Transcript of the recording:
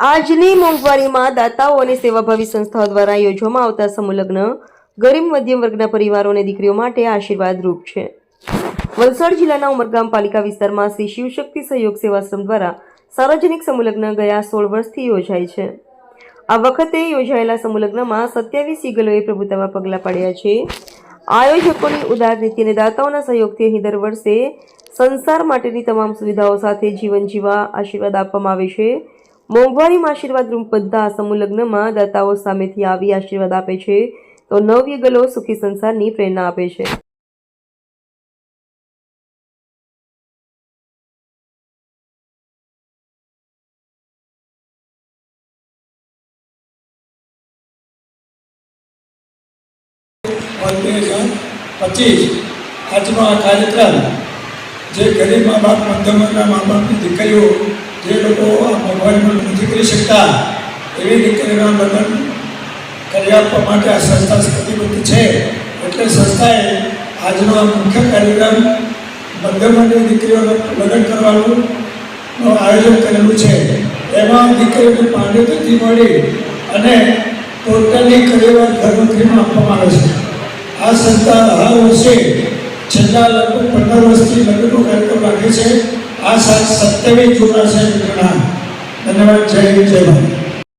આજની મોંઘવારીમાં દાતાઓ અને સેવાભાવી સંસ્થાઓ દ્વારા યોજવામાં આવતા સમૂહલગ્ન ગરીબ મધ્યમ વર્ગના પરિવારો અને દીકરીઓ માટે આશીર્વાદરૂપ છે. વલસાડ જિલ્લાના ઉમરગામ પાલિકા વિસ્તારમાં શ્રી શિવશક્તિ સહયોગ સેવાશ્રમ દ્વારા સાર્વજનિક સમૂહલગ્ન ગયા સોળ વર્ષથી યોજાય છે. આ વખતે યોજાયેલા સમૂહલગ્નમાં સત્યાવીસ યુગલોએ પ્રભુતામાં પગલાં પાડ્યા છે. આયોજકોની ઉદાર નીતિ અને દાતાઓના સહયોગથી અહીં દર વર્ષે સંસાર માટેની તમામ સુવિધાઓ સાથે જીવન જીવવા આશીર્વાદ આપવામાં આવે છે. મોંઘવારીમાં આશીર્વાદ રૂપ બધા સમૂહ લગ્નમાં દાતાઓ સામેથી આવી આશીર્વાદ આપે છે. તો નવયુગલો સુખી સંસારની પ્રેરણા આપે છે. પચીસ. આજનો આ કાર્યક્રમ જે ગરીબ મા બાપ મધ્યમ મા બાપની દીકરીઓ જે લોકો આ મોબાઈલમાં નથી કરી શકતા. એવી દીકરીના લગ્ન કરી આપવા માટે આ સંસ્થા પ્રતિબદ્ધ છે. એટલે સંસ્થાએ આજનો મુખ્ય કાર્યક્રમ મધ્યમ વર્ગની દીકરીઓનું લગ્ન કરવાનું આયોજન કરેલું છે. એમાં દીકરીઓને પાંડિત્યથી મળી અને પોતાની કરિયર ધર્મત્રીમાં આપવામાં આવે છે. આ સંસ્થા હર વર્ષે છેલ્લા લગભગ પંદર વર્ષથી લગ્નનો કાર્યક્રમ રાખે છે. આ સત્યાવીસ જૂના છે ધન્યવાદ જય જય ભારત.